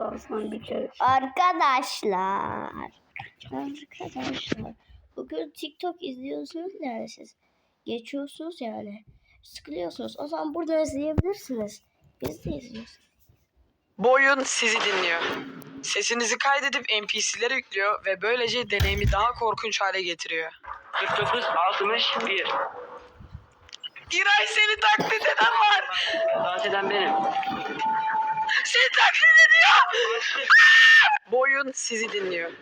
Dansdan bir kere. Arkadaşlar. Arkadaşlar bugün TikTok izliyorsunuz yani siz. Geçiyorsunuz yani. Sıkılıyorsunuz. O zaman burada izleyebilirsiniz. Biz de izliyoruz. Bu oyun sizi dinliyor. Sesinizi kaydedip NPC'lere yüklüyor ve böylece deneyimi daha korkunç hale getiriyor. 49 61. İray seni taklit eden var. Dans eden benim. Seni taklit ediyor. Bu oyun sizi dinliyor.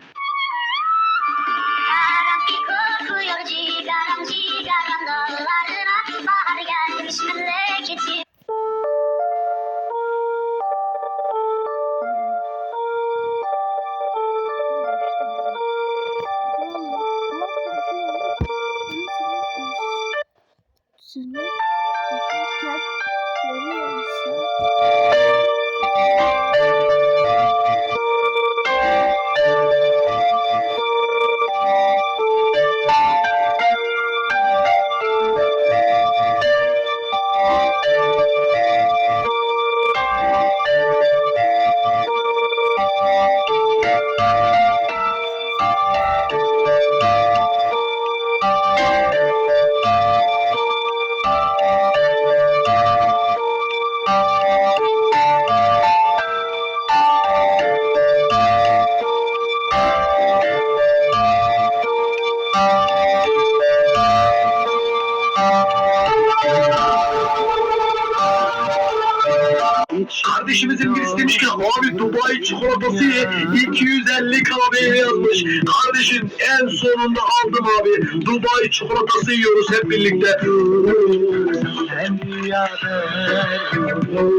Kardeşimizin birisi demiş ki abi Dubai çikolatası ye 250 kahveye yazmış. Kardeşim en sonunda aldım abi. Dubai çikolatası yiyoruz hep birlikte.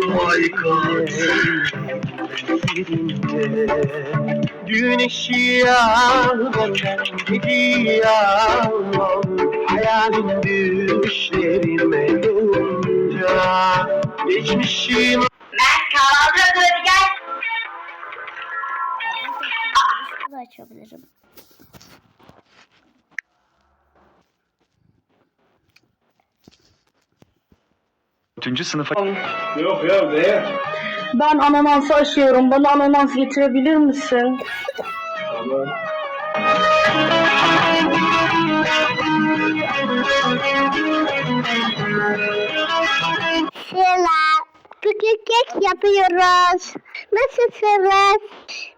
My god. Güneşi gidiyor Hayalim düşlerime yolunca Geçmişim da açabilirim. Üçüncü sınıfa Yok ya ne? Ben ananas aşıyorum. Bana ananas getirebilir misin? Selam. Bugün kek yapıyoruz. Nasılsınız?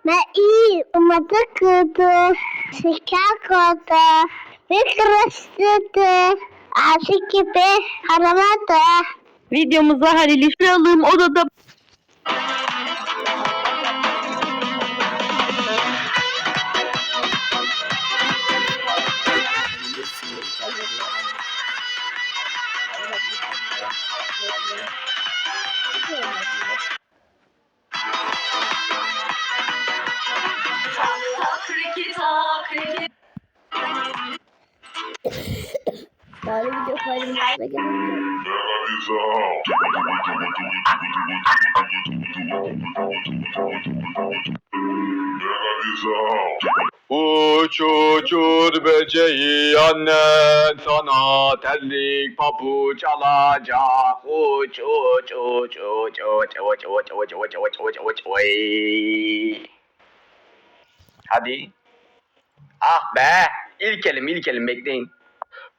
Ben iyi. Umadı kırdı. Şeker koydu. Ve karıştırdı. Aşık gibi aramadı. Videomuza Halil'i şuralım. Odada Gerek yok. Uç uçur böceği annen sana terlik pabuç alacak. Uç uç uç uç uç uç uç uç uç uç uç uç uy. Hadi. Ah be. İlk elim ilk elim bekleyin.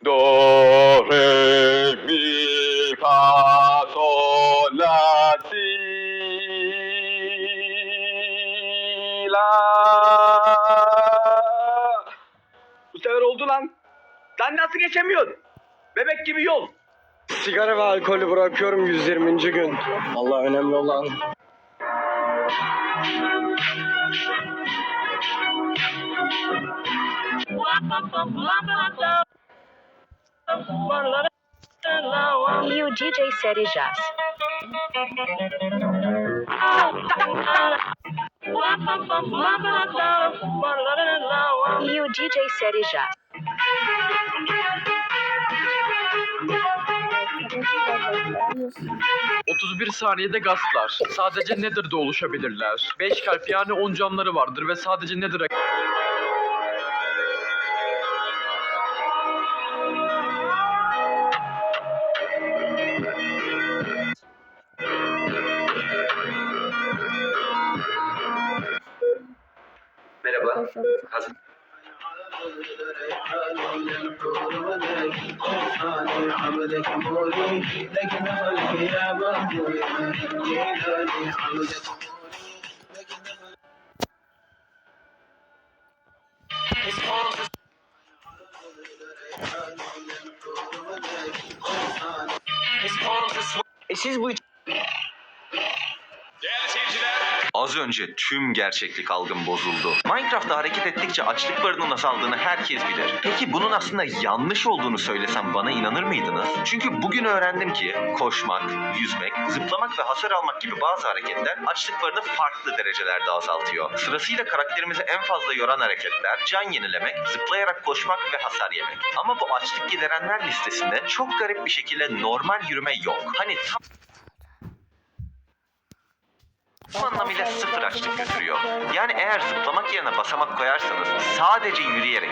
Do, re, mi, fa, sol, la, si, la. Bu sefer oldu lan. Lan nasıl geçemiyorsun? Bebek gibi yol. Sigara ve alkolü bırakıyorum 120. gün. Allah önemli olan. E o DJ Série Jazz. E o DJ Série Jazz. 31 saniyede gazlar. Sadece Nether'da oluşabilirler. 5 kalp yani 10 canları vardır ve sadece Nether'a Koşuyorum. E siz bu Az önce tüm gerçeklik algım bozuldu. Minecraft'ta hareket ettikçe açlık barının azaldığını herkes bilir. Peki bunun aslında yanlış olduğunu söylesem bana inanır mıydınız? Çünkü bugün öğrendim ki koşmak, yüzmek, zıplamak ve hasar almak gibi bazı hareketler açlık barını farklı derecelerde azaltıyor. Sırasıyla karakterimizi en fazla yoran hareketler can yenilemek, zıplayarak koşmak ve hasar yemek. Ama bu açlık giderenler listesinde çok garip bir şekilde normal yürüme yok. Hani tam tam anlamıyla sıfır açlık götürüyor. Yani eğer zıplamak yerine basamak koyarsanız sadece yürüyerek